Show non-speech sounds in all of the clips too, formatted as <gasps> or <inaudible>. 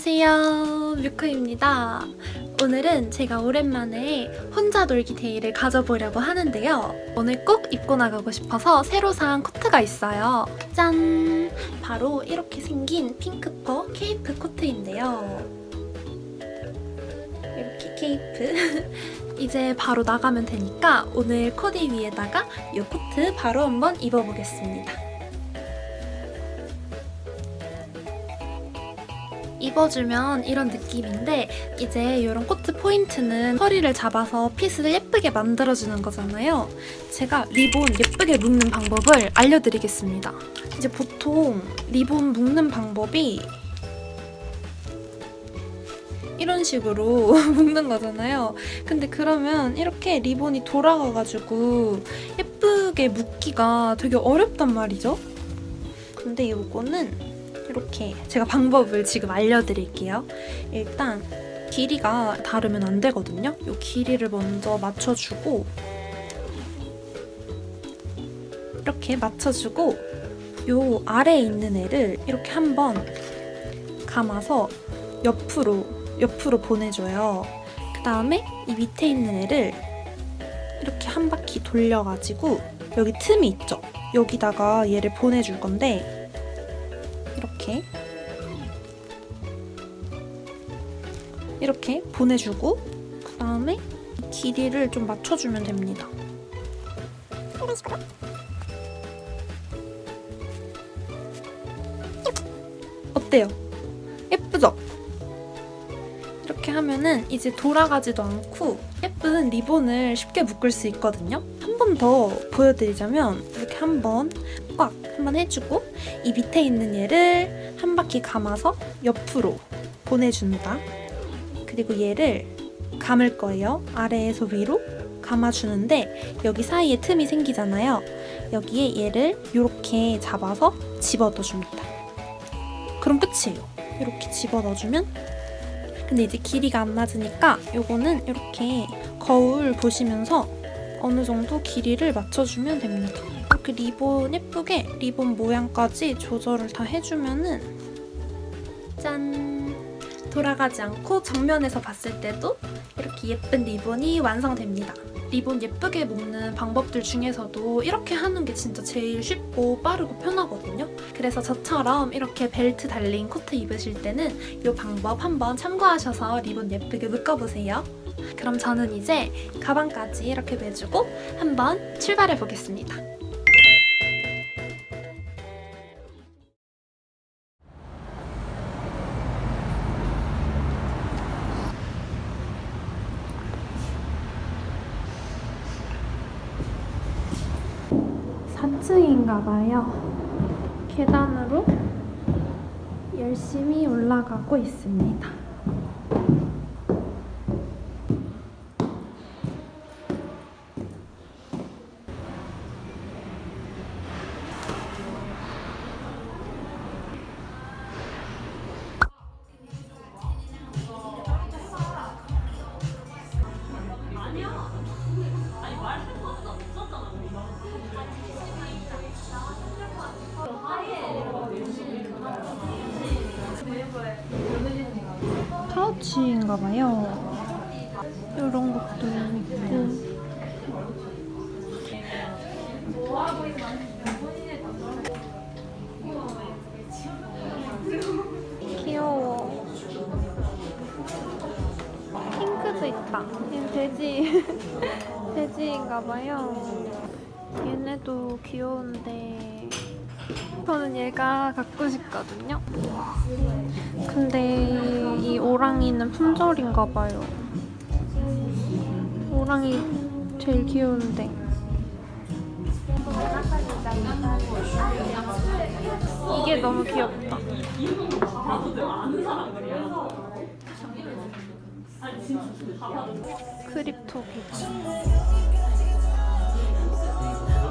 안녕하세요. 뮤크입니다. 오늘은 제가 오랜만에 혼자 놀기 데이를 가져보려고 하는데요. 오늘 꼭 입고 나가고 싶어서 새로 산 코트가 있어요. 짠! 바로 이렇게 생긴 핑크퍼 케이프 코트인데요. 이렇게 케이프. <laughs> 이제 바로 나가면 되니까 오늘 코디 위에다가 이 코트 바로 한번 입어보겠습니다. 입어주면 이런 느낌인데 이제 이런 코트 포인트는 허리를 잡아서 핏을 예쁘게 만들어주는 거잖아요. 제가 리본 예쁘게 묶는 방법을 알려드리겠습니다. 이제 보통 리본 묶는 방법이 이런 식으로 <laughs> 묶는 거잖아요. 근데 그러면 이렇게 리본이 돌아가가지고 예쁘게 묶기가 되게 어렵단 말이죠. 근데 이거는 이렇게 제가 방법을 지금 알려드릴게요. 일단 길이가 다르면 안 되거든요. 이 길이를 먼저 맞춰주고 이렇게 맞춰주고 요 아래에 있는 애를 이렇게 한번 감아서 옆으로 옆으로 보내줘요. 그 다음에 이 밑에 있는 애를 이렇게 한 바퀴 돌려가지고 여기 틈이 있죠? 여기다가 얘를 보내줄 건데 이렇게 이렇게 보내주고 그 다음에 길이를 좀 맞춰주면 됩니다. 이런 식으로 어때요? 예쁘죠? 이렇게 하면은 이제 돌아가지도 않고 예쁜 리본을 쉽게 묶을 수 있거든요. 한 번 더 보여드리자면 이렇게 한 번 꽉 한 번 해주고 이 밑에 있는 얘를 한 바퀴 감아서 옆으로 보내준다. 그리고 얘를 감을 거예요. 아래에서 위로 감아주는데 여기 사이에 틈이 생기잖아요. 여기에 얘를 이렇게 잡아서 집어넣어줍니다. 그럼 끝이에요. 이렇게 집어넣어주면 근데 이제 길이가 안 맞으니까 요거는 이렇게 거울 보시면서 어느 정도 길이를 맞춰주면 됩니다. 이렇게 리본 예쁘게 리본 모양까지 조절을 다 해주면은 짠! 돌아가지 않고 정면에서 봤을 때도 이렇게 예쁜 리본이 완성됩니다. 리본 예쁘게 묶는 방법들 중에서도 이렇게 하는 게 진짜 제일 쉽고 빠르고 편하거든요. 그래서 저처럼 이렇게 벨트 달린 코트 입으실 때는 이 방법 한번 참고하셔서 리본 예쁘게 묶어보세요. 그럼 저는 이제 가방까지 이렇게 매주고 한번 출발해 보겠습니다. 층인가 봐요. 계단으로 열심히 올라가고 있습니다. 핑크도 있다. 얘 돼지. <laughs> 돼지인가 봐요. 얘네도 귀여운데. 저는 얘가 갖고 싶거든요. 근데 이 오랑이는 품절인가 봐요. 오랑이 제일 귀여운데. 이게 너무 귀엽다. 크립톡이지.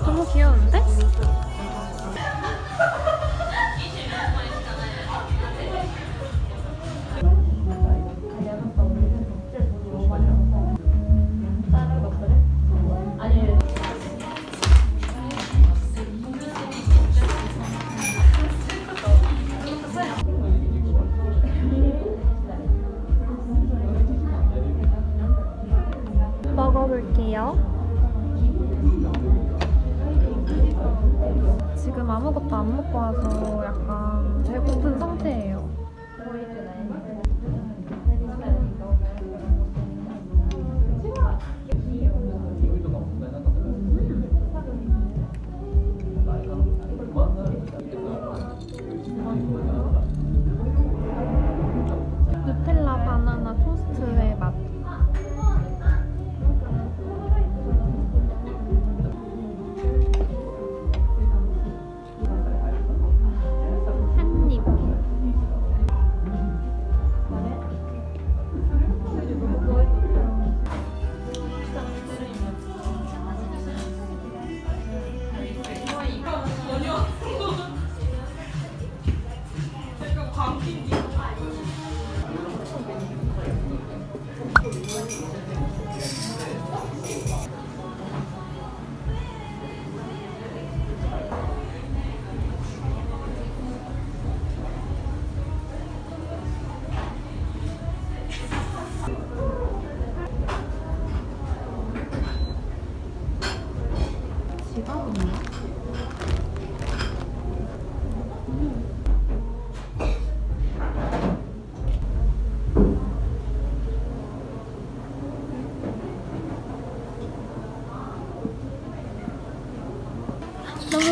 너무 귀여운데?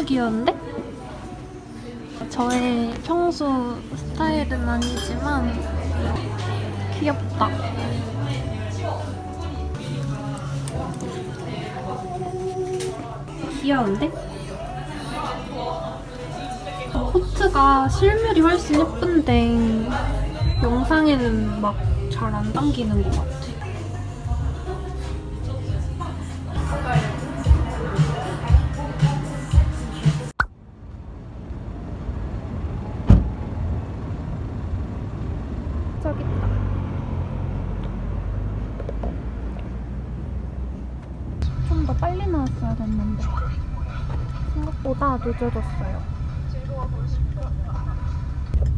귀여운데? 저의 평소 스타일은 아니지만 귀엽다. 귀여운데? 코트가 실물이 훨씬 예쁜데 영상에는 막 잘안 담기는 것 같아. 늦어졌어요.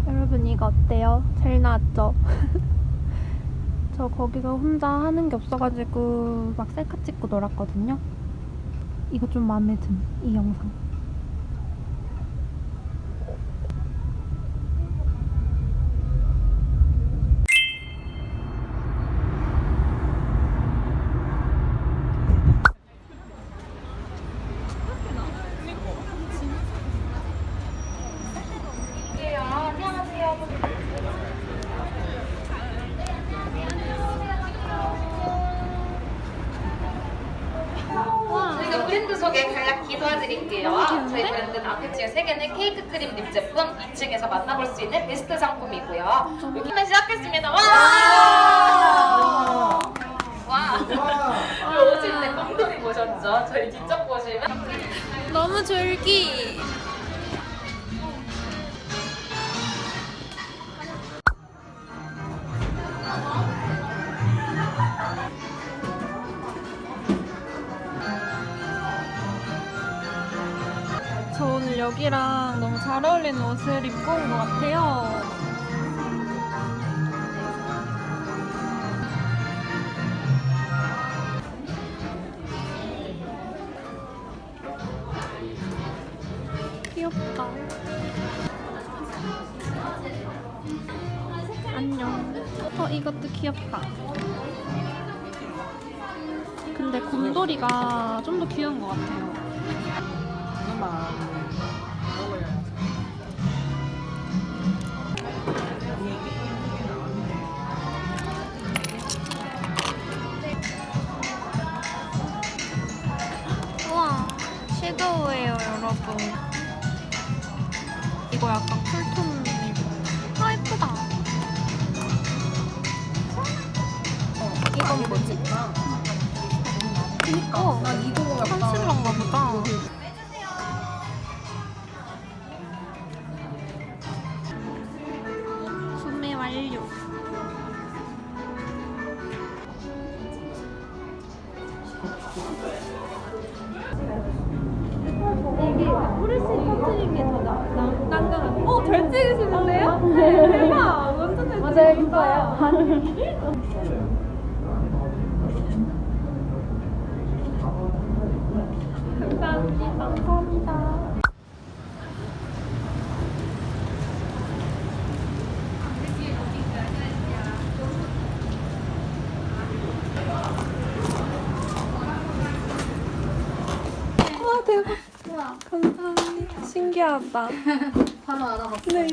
여러분 이거 어때요? 잘 나왔죠? <laughs> 저 거기서 혼자 하는 게 없어가지고 막 셀카 찍고 놀았거든요. 이거 좀 마음에 든 이 영상. 저희가 브랜드 소개 간략히 도와 드릴게요. 저희 브랜드는 앞에 층에 세 개는 케이크 크림 립 제품, 2층에서 만나볼 수 있는 베스트 상품이고요. 여기만 시작했습니다. 와! 와! 우리 오실 때 꼼꼼히 보셨죠? 저희 뒤쪽 보시면 너무 졸기. 여기랑 너무 잘 어울리는 옷을 입고 온 것 같아요. 여러분. 이거 약간 쿨톤이고. 아, 예쁘다. 이건 뭐지? 그니까. 어, 난 이거 약간. 컨실러인가 보다. 신기하다. <laughs> 바로 알아봤어. 네.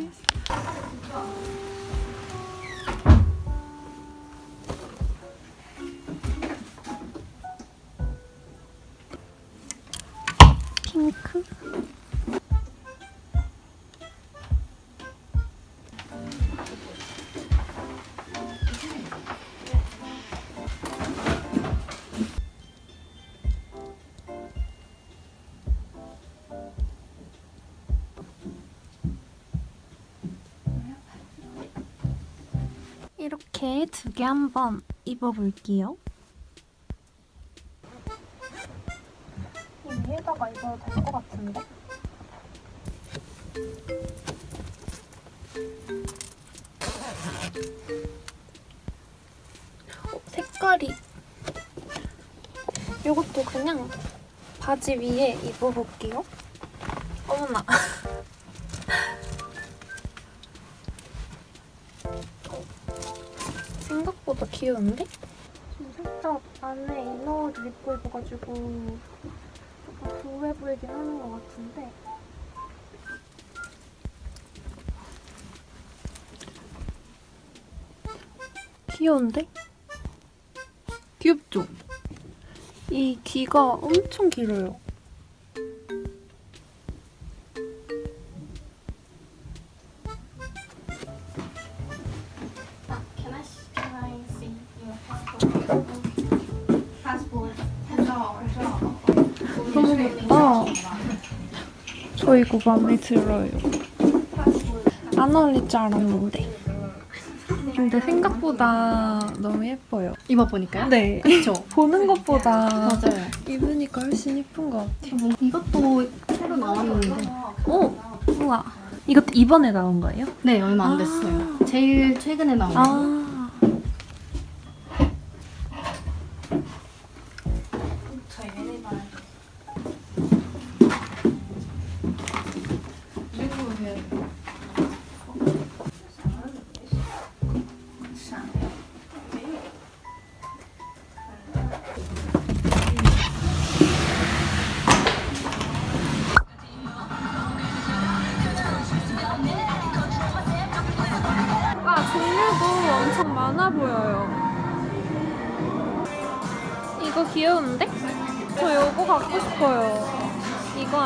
이렇게 두 개 한번 입어볼게요. 이 위에다가 입어도 될 것 같은데? 어, 색깔이 이것도 그냥 바지 위에 입어볼게요. 어머나. 귀여운데? 지금 살짝 안에 이너를 입고 입어가지고 조금 부해 보이긴 하는 것 같은데 귀여운데? 귀엽죠? 이 귀가 엄청 길어요. 저 이거 마음에 들어요. 안 어울릴 줄 알았는데. 근데 생각보다 너무 예뻐요. 입어보니까요? 네. 그쵸? <laughs> 보는 것보다 맞아요. 입으니까 훨씬 예쁜 것 같아요. 이것도 새로 나왔는데. 오! 우와. 이것도 이번에 나온 거예요? 네, 얼마 안 됐어요. 제일 최근에 나온 거. 아. 아,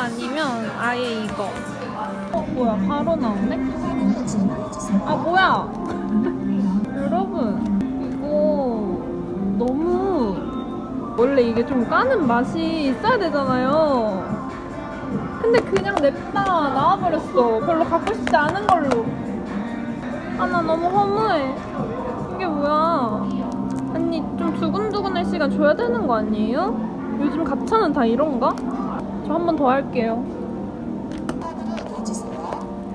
아니면 아예 이거. 어, 뭐야, 바로 나오네? 아, 뭐야! <laughs> 여러분, 이거 너무. 원래 이게 좀 까는 맛이 있어야 되잖아요. 근데 그냥 냅다 나와버렸어. 별로 갖고 싶지 않은 걸로. 아, 나 너무 허무해. 이게 뭐야. 아니, 좀 두근두근 할 시간 줘야 되는 거 아니에요? 요즘 가차는 다 이런가? 저 한 번 더 할게요.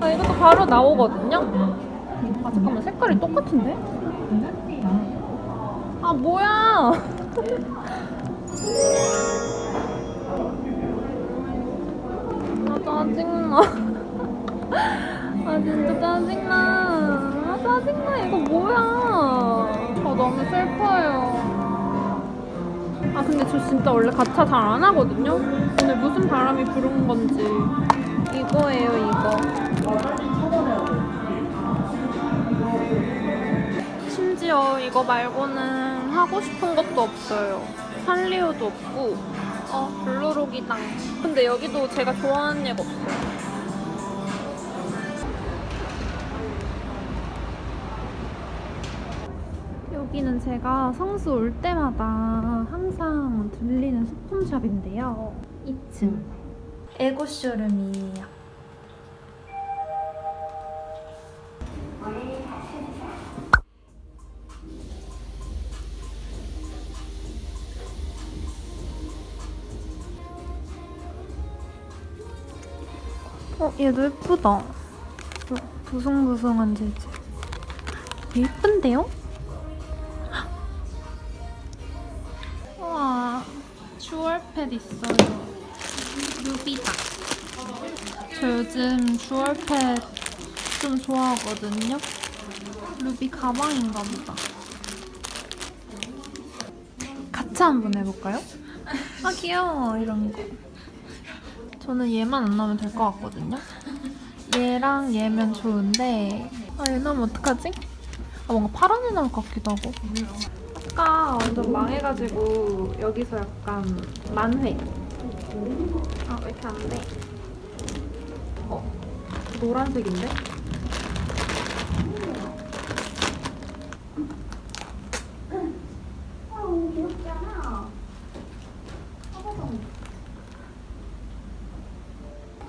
아, 이것도 바로 나오거든요? 아, 잠깐만, 색깔이 똑같은데? 아, 뭐야! <laughs> 아, 짜증나. <laughs> 아 진짜 짜증나. 아 짜증나 이거 뭐야. 아 너무 슬퍼요. 아 근데 저 진짜 원래 가차 잘 안 하거든요. 무슨 바람이 부른 건지. 이거예요 이거. 심지어 이거 말고는 하고 싶은 것도 없어요. 산리오도 없고. 어 블루록이다. 근데 여기도 제가 좋아하는 애가 없어요. 여기는 제가 성수 올 때마다 항상 들리는 소품샵인데요. 2층. 에고 쇼룸이에요. 어, 얘도 예쁘다. 부- 부송부송한 재질. 예쁜데요? <gasps> 우와, 주얼 팻 있어요. 루비다. 저 요즘 주얼팻 좀 좋아하거든요. 루비 가방인가 보다. 같이 한번 해볼까요? 아 귀여워 이런 거. 저는 얘만 안 나오면 될 것 같거든요. 얘랑 얘면 좋은데 아 얘 나오면 어떡하지? 아 뭔가 파란 애 나올 것 같기도 하고. 아까 완전 망해가지고 여기서 약간 만회. 아 왜 이렇게 안 돼? 어 노란색인데?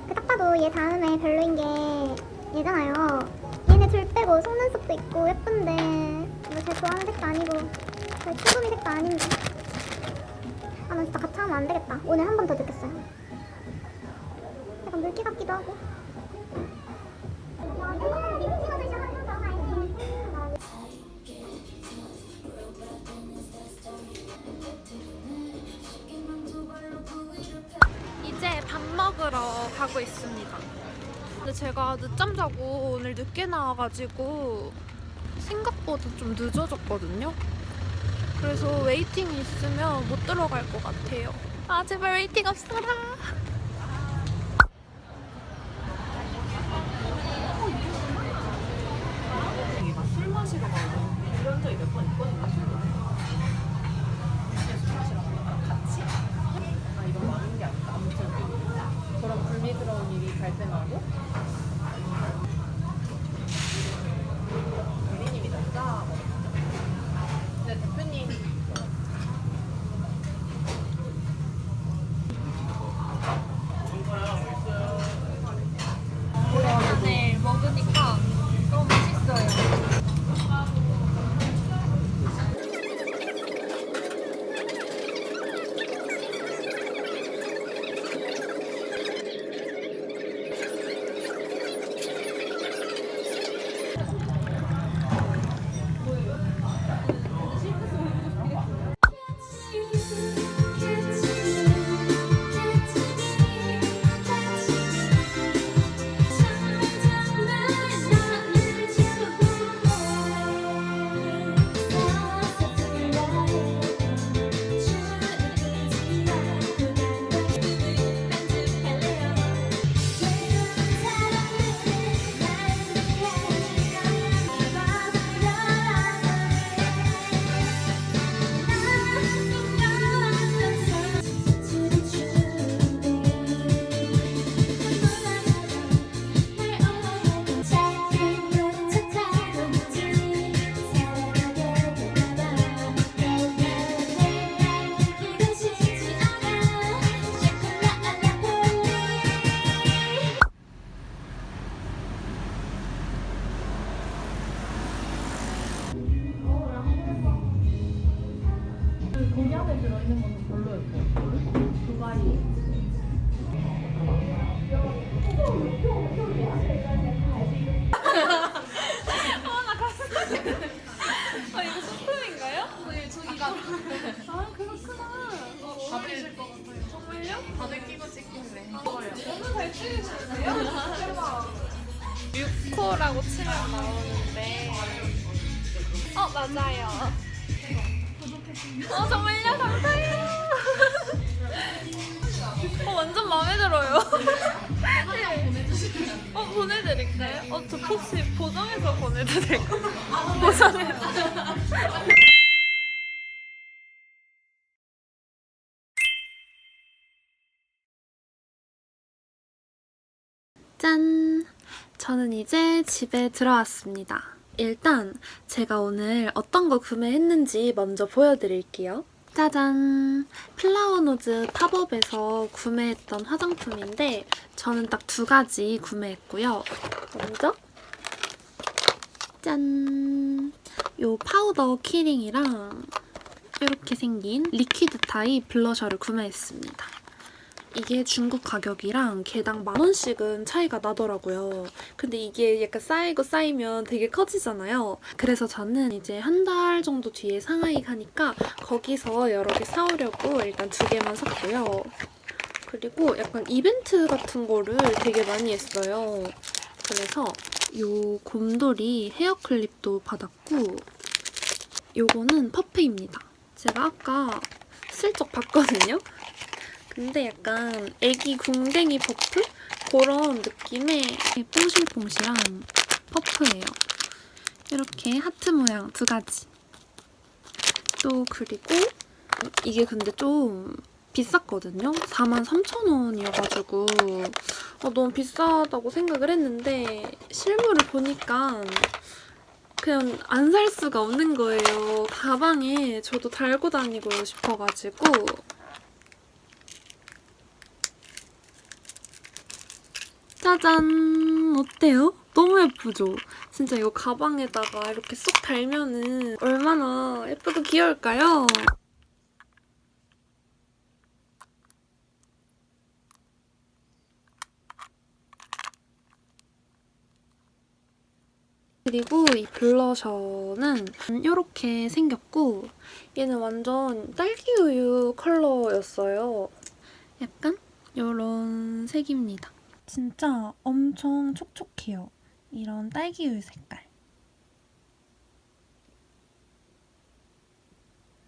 그딱 봐도 얘 다음에 별로인 게 얘잖아요. 얘네 둘 빼고 속눈썹도 있고 예쁜데 뭐제 좋아하는 색도 아니고 제 출구미 색도 아닌데. 하면 안 되겠다. 오늘 한 번더 듣겠어요. 약간 물기 같기도 하고. 이제 밥 먹으러 가고 있습니다. 근데 제가 늦잠 자고 오늘 늦게 나와가지고 생각보다 좀 늦어졌거든요. 그래서 웨이팅이 있으면 못 들어갈 것 같아요. 아 제발 웨이팅 없어라. 아 이거 소품인가요? 네 저기가. 아 그렇구나. 받으실 것 같아요. 정말요? 다들 끼고 찍길래. 너무 잘 찍으시는데요? 대박 6호라고 치면 나오는데. 어 맞아요 어 정말요? 감사해요 어 완전 마음에 들어요 어 보내드릴까요? 어저 혹시 보정해서 보내도 될까요? 보정해서 짠! 저는 이제 집에 들어왔습니다. 일단 제가 오늘 어떤 거 구매했는지 먼저 보여드릴게요. 짜잔! 플라워노즈 팝업에서 구매했던 화장품인데 저는 딱 두 가지 구매했고요. 먼저 짠! 요 파우더 키링이랑 이렇게 생긴 리퀴드 타입 블러셔를 구매했습니다. 이게 중국 가격이랑 개당 만 원씩은 차이가 나더라고요. 근데 이게 약간 쌓이고 쌓이면 되게 커지잖아요. 그래서 저는 이제 한 달 정도 뒤에 상하이 가니까 거기서 여러 개 사오려고 일단 두 개만 샀고요. 그리고 약간 이벤트 같은 거를 되게 많이 했어요. 그래서 요 곰돌이 헤어 클립도 받았고 요거는 퍼프입니다. 제가 아까 슬쩍 봤거든요. 근데 약간 애기 궁뎅이 퍼프? 그런 느낌의 뽕실뽕실한 퍼프예요. 이렇게 하트 모양 두 가지. 또 그리고 이게 근데 좀 비쌌거든요. 43,000원이어가지고 어, 너무 비싸다고 생각을 했는데 실물을 보니까 그냥 안 살 수가 없는 거예요. 가방에 저도 달고 다니고 싶어가지고 짜잔! 어때요? 너무 예쁘죠? 진짜 이거 가방에다가 이렇게 쏙 달면은 얼마나 예쁘고 귀여울까요? 그리고 이 블러셔는 이렇게 생겼고 얘는 완전 딸기우유 컬러였어요. 약간 이런 색입니다. 진짜 엄청 촉촉해요. 이런 딸기우유 색깔.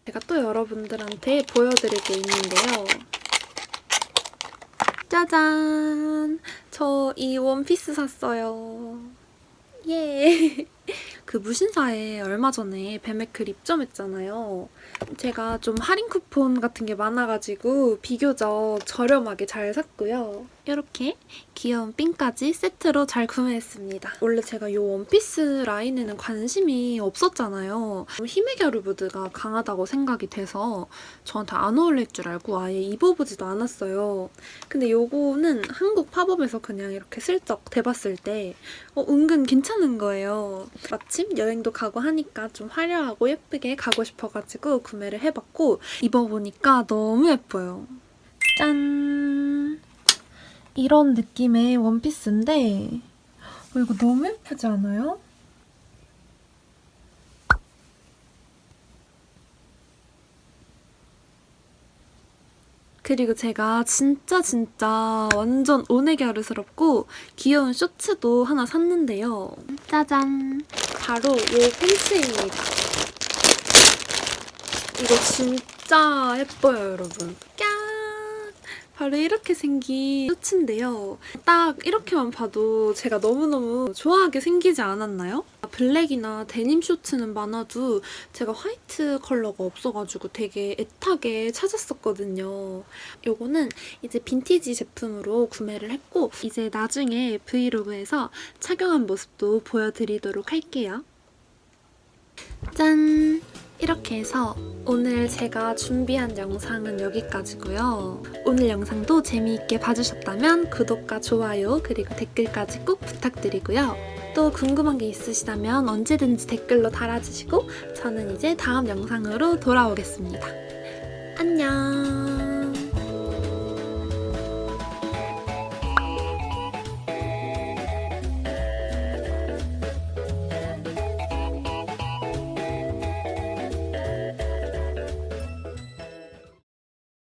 제가 또 여러분들한테 보여드릴 게 있는데요. 짜잔! 저 이 원피스 샀어요. 예. <laughs> 그 무신사에 얼마 전에 뱀의클 입점했잖아요. 제가 좀 할인 쿠폰 같은 게 많아가지고 비교적 저렴하게 잘 샀고요. 이렇게 귀여운 핀까지 세트로 잘 구매했습니다. 원래 제가 이 원피스 라인에는 관심이 없었잖아요. 무드가 강하다고 생각이 돼서 저한테 안 어울릴 줄 알고 아예 입어보지도 않았어요. 근데 요거는 한국 팝업에서 그냥 이렇게 슬쩍 대봤을 때 어, 은근 괜찮은 거예요. 마침 여행도 가고 하니까 좀 화려하고 예쁘게 가고 싶어가지고 구매를 해봤고 입어보니까 너무 예뻐요. 짠! 이런 느낌의 원피스인데 어, 이거 너무 예쁘지 않아요? 그리고 제가 진짜 진짜 완전 오네갸르스럽고 귀여운 쇼츠도 하나 샀는데요. 짜잔! 바로 이 팬츠입니다. 이거 진짜 예뻐요, 여러분. 깍! 바로 이렇게 생긴 쇼츠인데요. 딱 이렇게만 봐도 제가 너무너무 좋아하게 생기지 않았나요? 블랙이나 데님 쇼츠는 많아도 제가 화이트 컬러가 없어가지고 되게 애타게 찾았었거든요. 요거는 이제 빈티지 제품으로 구매를 했고 이제 나중에 브이로그에서 착용한 모습도 보여드리도록 할게요. 짠! 이렇게 해서 오늘 제가 준비한 영상은 여기까지고요. 오늘 영상도 재미있게 봐주셨다면 구독과 좋아요 그리고 댓글까지 꼭 부탁드리고요. 또 궁금한 게 있으시다면 언제든지 댓글로 달아주시고 저는 이제 다음 영상으로 돌아오겠습니다. 안녕!